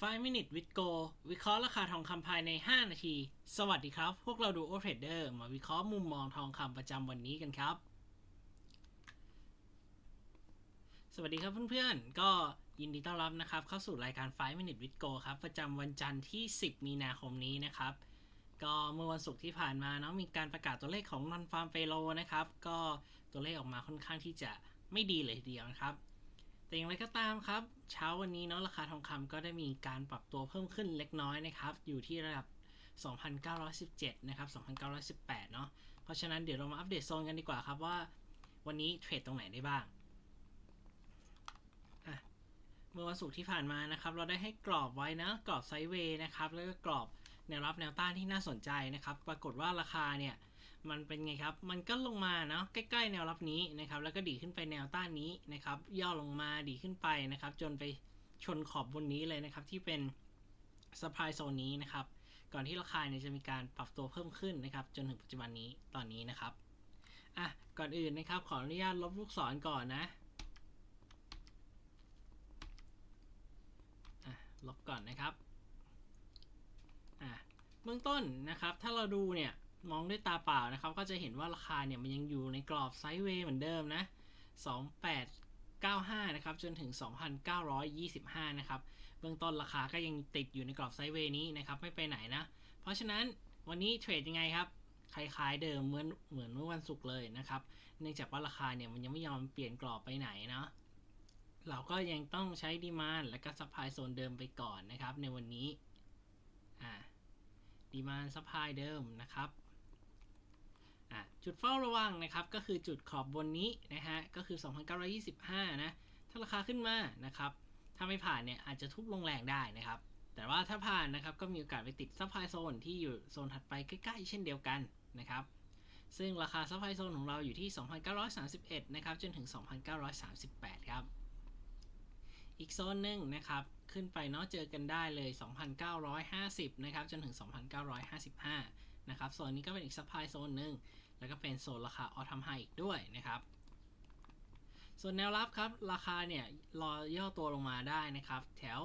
5 minute with go วิเคราะห์ราคาทองคำภายใน 5 นาที สวัสดีครับ พวกเราดูโอเทรดเดอร์มาวิเคราะห์มุมมองทองคำประจำวันนี้กันครับ สวัสดีครับเพื่อนๆ ก็ยินดีต้อนรับนะครับ เข้าสู่รายการ 5 minute with go ครับ ประจำวันจันทร์ที่ 10 มีนาคมนี้นะครับ ก็เมื่อวันศุกร์ที่ผ่านมาเนาะมีการประกาศตัวเลขของนอนฟาร์มเฟโลนะครับ ก็ตัวเลขออกมาค่อนข้างที่จะไม่ดีเลยทีเดียวนะครับ แต่อย่างไรก็ตามครับ เช้าวันนี้เนาะราคาทองคำก็ได้มีการปรับตัวเพิ่มขึ้นเล็กน้อยนะครับ อยู่ที่ระดับ 2,917 นะครับ 2,918 เนาะเพราะฉะนั้นเดี๋ยวเรามาอัปเดตโซนกันดีกว่าครับว่าวันนี้เทรดตรงไหนได้บ้างเมื่อวันศุกร์ที่ผ่านมานะครับ เราได้ให้กรอบไว้นะ กรอบไซด์เวย์นะครับ แล้วก็กรอบแนวรับแนวต้านที่น่าสนใจนะครับ ปรากฏว่าราคาเนี่ย มันเป็นไงครับ มันก็ลงมาเนาะใกล้ๆแนวรับนี้นะครับ แล้วก็ดีขึ้นไปแนวต้านนี้นะครับ ย่อลงมาดีขึ้นไปนะครับ จนไปชนขอบบนนี้เลยนะครับ ที่เป็นสปายโซนนี้นะครับ ก่อนที่ราคาเนี่ยจะมีการปรับตัวเพิ่มขึ้นนะครับ จนถึงปัจจุบันนี้ตอนนี้นะครับอะก่อนอื่นนะครับ ขออนุญาตลบลูกศรก่อนนะอะลบก่อนนะครับอะเบื้องต้นนะครับ ถ้าเราดูเนี่ย มองด้วยตาเปล่านะครับ ก็จะเห็นว่าราคาเนี่ยมันยังอยู่ในกรอบไซด์เวย์เหมือนเดิมนะ 2895 นะครับ จนถึง 2,925 นะครับ เบื้องต้นราคาก็ยังติดอยู่ในกรอบไซด์เวย์นี้นะครับ ไม่ไปไหนนะ เพราะฉะนั้นวันนี้เทรดยังไงครับคล้ายๆเดิมเหมือนเหมือนเมื่อวันศุกร์เลยนะครับ เนื่องจากว่าราคาเนี่ยมันยังไม่ยอมเปลี่ยนกรอบไปไหนเนาะเราก็ยังต้องใช้ดีมานและก็ซัพพลายโซนเดิมไปก่อนนะครับ ในวันนี้อ่าดีมานซัพพลายเดิมนะครับ อะจุดเฝ้าระวังนะครับก็คือจุดขอบบนนี้นะฮะก็คือ 2,925 นะ ถ้าราคาขึ้นมานะครับถ้าไม่ผ่านเนี่ยอาจจะทุบลงแรงได้นะครับ แต่ว่าถ้าผ่านนะครับก็มีโอกาสไปติดซัพพลายโซนที่อยู่โซนถัดไปใกล้ๆ เช่นเดียวกันนะครับซึ่งราคาซัพพลายโซนของเราอยู่ที่ 2,931 นะครับจนถึง 2,938 ครับ อีกโซนหนึ่งนะครับขึ้นไปเนาะเจอกันได้เลย 2,950 นะครับจนถึง 2,955 นะครับโซนนี้ก็เป็นอีกซัพพลายโซนหนึ่ง แล้วก็เป็นโซนราคาออททำไฮอีกด้วยนะครับ ส่วนแนวรับครับ ราคาเนี่ยรอย่อตัวลงมาได้นะครับ แถว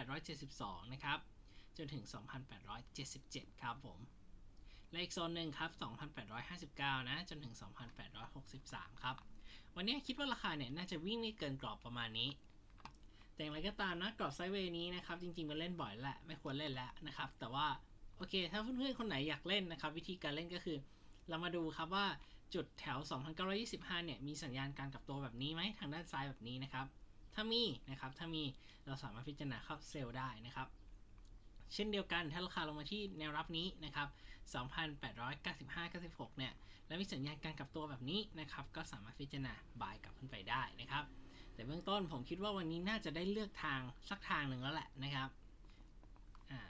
2,872 นะครับ จนถึง 2,877 ครับผม และอีกโซนหนึ่งครับ 2,859 นะ จนถึง 2,863 ครับ วันนี้คิดว่าราคาเนี่ยน่าจะวิ่งไม่เกินกรอบประมาณนี้แต่อย่างไรก็ตามนะกรอบไซด์เวย์นี้นะครับ จริงๆมันเล่นบ่อยแล้วไม่ควรเล่นแล้วนะครับ แต่ว่า โอเค ถ้าเพื่อนๆคนไหนอยากเล่นนะครับ วิธีการเล่นก็คือ เรามาดูครับว่าจุดแถว 2,925 เนี่ย มีสัญญาณการกลับตัวแบบนี้ไหมทางด้านซ้ายแบบนี้นะครับ ถ้ามีนะครับ ถ้ามีเราสามารถพิจารณาเข้าเซลล์ได้นะครับ เช่นเดียวกันถ้าราคาลงมาที่แนวรับนี้นะครับ 2,895-96 เนี่ย แล้วมีสัญญาณการกลับตัวแบบนี้นะครับ ก็สามารถพิจารณาบายกลับขึ้นไปได้นะครับ แต่เบื้องต้นผมคิดว่าวันนี้น่าจะได้เลือกทางสักทางหนึ่งแล้วแหละนะครับ อ่า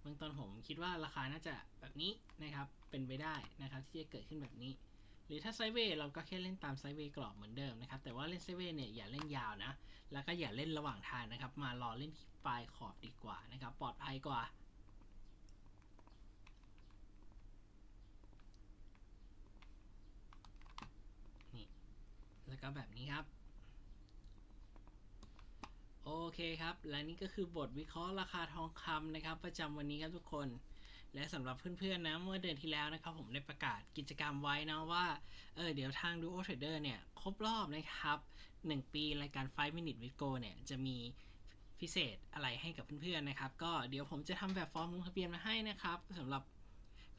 เบื้องต้นผมคิดว่าราคาน่าจะแบบนี้นะครับ เป็นไปได้นะครับที่จะเกิดขึ้นแบบนี้ หรือถ้าไซเวย์เราก็แค่เล่นตามไซเวย์กรอบเหมือนเดิมนะครับ แต่ว่าเล่นไซเวย์เนี่ยอย่าเล่นยาวนะ แล้วก็อย่าเล่นระหว่างทางนะครับ มารอเล่นที่ปลายขอบดีกว่านะครับ ปลอดภัยกว่านี่แล้วก็แบบนี้ครับ โอเคครับ และนี่ก็คือบทวิเคราะห์ราคาทองคำนะครับ ประจำวันนี้ครับทุกคน และสำหรับเพื่อนๆนะเมื่อเดือนที่แล้วนะครับผมได้ประกาศกิจกรรมไว้นะว่าเออเดี๋ยวทาง Duo Trader เนี่ยครบรอบนะครับ 1 ปีรายการ 5 Minute with Go เนี่ยจะมีพิเศษอะไรให้กับเพื่อนๆนะครับ ก็เดี๋ยวผมจะทำแบบฟอร์มลงทะเบียนมาให้นะครับสำหรับ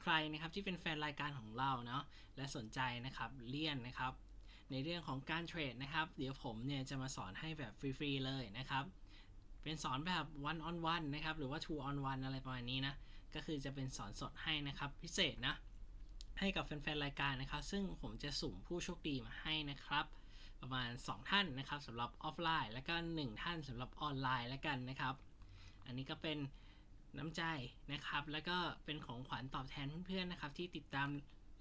ใครนะครับที่เป็นแฟนรายการของเราเนาะและสนใจนะครับเลี่ยนนะครับ ในเรื่องของการเทรดนะครับ เดี๋ยวผมเนี่ยจะมาสอนให้แบบฟรีๆเลยนะครับ เป็นสอนแบบ one on one นะครับ หรือว่า two on one อะไรประมาณนี้นะ ก็คือจะเป็นสอนสดให้นะครับ พิเศษนะ ให้กับแฟนๆ รายการนะครับ ซึ่งผมจะสุ่มผู้โชคดีมาให้นะครับ ประมาณ 2 ท่านนะครับสำหรับออฟไลน์ แล้วก็ 1 ท่านสำหรับออนไลน์แล้วกันนะครับ อันนี้ก็เป็นน้ำใจนะครับ แล้วก็เป็นของขวัญตอบแทนเพื่อนๆ นะครับ ที่ติดตาม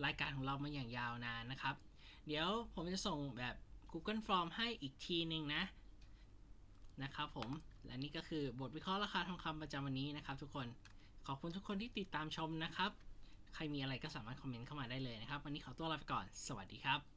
รายการของเรามาอย่างยาวนานนะครับ เดี๋ยวผมจะส่งแบบ Google Form ให้อีกทีหนึ่งนะ นะครับผม และนี่ก็คือบทวิเคราะห์ราคาทองคำประจำวันนี้นะครับ ทุกคน ขอบคุณทุกคนที่ติดตามชมนะครับ ใครมีอะไรก็สามารถคอมเมนต์เข้ามาได้เลยนะครับ วันนี้ขอตัวลาไปก่อน สวัสดีครับ